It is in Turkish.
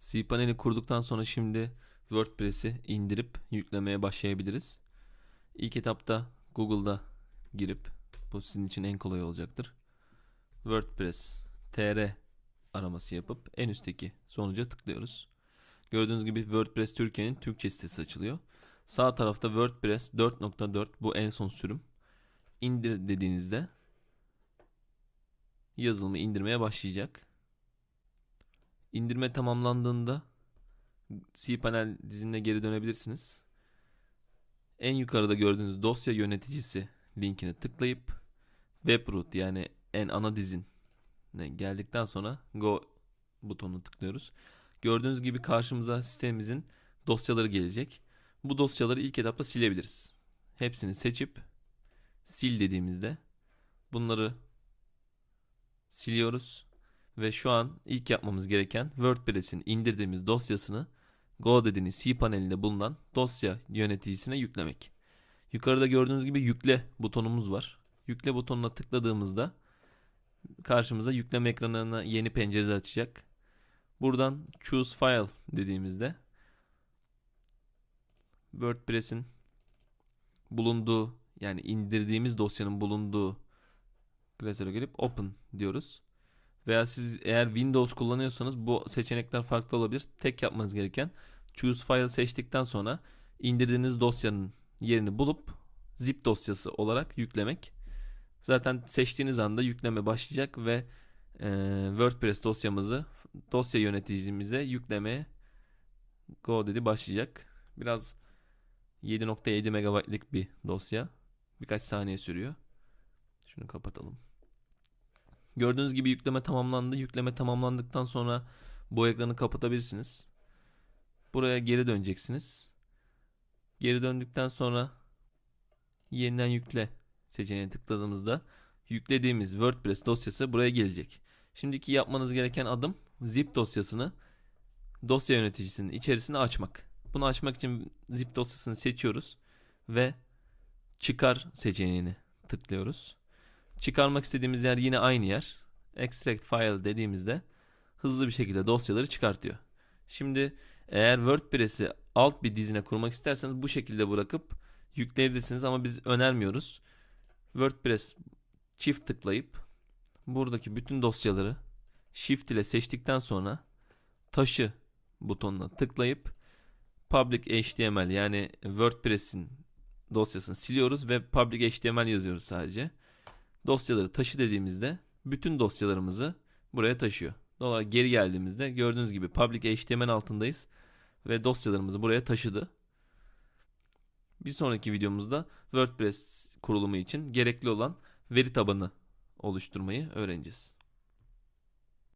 cPanel'i kurduktan sonra şimdi WordPress'i indirip yüklemeye başlayabiliriz. İlk etapta Google'da girip bu sizin için en kolay olacaktır. WordPress tr araması yapıp en üstteki sonuca tıklıyoruz. Gördüğünüz gibi WordPress Türkiye'nin Türkçe sitesi açılıyor. Sağ tarafta WordPress 4.4 bu en son sürüm. İndir dediğinizde yazılımı indirmeye başlayacak. İndirme tamamlandığında cPanel dizinine geri dönebilirsiniz. En yukarıda gördüğünüz dosya yöneticisi linkine tıklayıp webroot yani en ana dizin geldikten sonra go butonunu tıklıyoruz. Gördüğünüz gibi karşımıza sitemimizin dosyaları gelecek. Bu dosyaları ilk etapta silebiliriz. Hepsini seçip sil dediğimizde bunları siliyoruz. Ve şu an ilk yapmamız gereken WordPress'in indirdiğimiz dosyasını Go dediğiniz C panelinde bulunan dosya yöneticisine yüklemek. Yukarıda gördüğünüz gibi yükle butonumuz var. Yükle butonuna tıkladığımızda karşımıza yükleme ekranına yeni pencere açacak. Buradan choose file dediğimizde WordPress'in bulunduğu yani indirdiğimiz dosyanın bulunduğu klasöre gelip open diyoruz. Veya siz eğer Windows kullanıyorsanız bu seçenekler farklı olabilir. Tek yapmanız gereken choose file seçtikten sonra indirdiğiniz dosyanın yerini bulup zip dosyası olarak yüklemek. Zaten seçtiğiniz anda yükleme başlayacak ve e, WordPress dosyamızı dosya yöneticimize yüklemeye go dedi başlayacak. Biraz 7.7 MB'lik bir dosya. Birkaç saniye sürüyor. Şunu kapatalım. Gördüğünüz gibi yükleme tamamlandı. Yükleme tamamlandıktan sonra bu ekranı kapatabilirsiniz. Buraya geri döneceksiniz. Geri döndükten sonra yeniden yükle seçeneğine tıkladığımızda yüklediğimiz WordPress dosyası buraya gelecek. Şimdiki yapmanız gereken adım zip dosyasını dosya yöneticisinin içerisine açmak. Bunu açmak için zip dosyasını seçiyoruz ve çıkar seçeneğini tıklıyoruz. Çıkarmak istediğimiz yer yine aynı yer. Extract file dediğimizde hızlı bir şekilde dosyaları çıkartıyor. Şimdi eğer WordPress'i alt bir dizine kurmak isterseniz bu şekilde bırakıp yükleyebilirsiniz ama biz önermiyoruz. WordPress çift tıklayıp buradaki bütün dosyaları Shift ile seçtikten sonra taşı butonuna tıklayıp public HTML yani WordPress'in dosyasını siliyoruz ve public HTML yazıyoruz sadece. Dosyaları taşı dediğimizde bütün dosyalarımızı buraya taşıyor. Dolayısıyla geri geldiğimizde gördüğünüz gibi public HTML altındayız ve dosyalarımızı buraya taşıdı. Bir sonraki videomuzda WordPress kurulumu için gerekli olan veri tabanı oluşturmayı öğreneceğiz.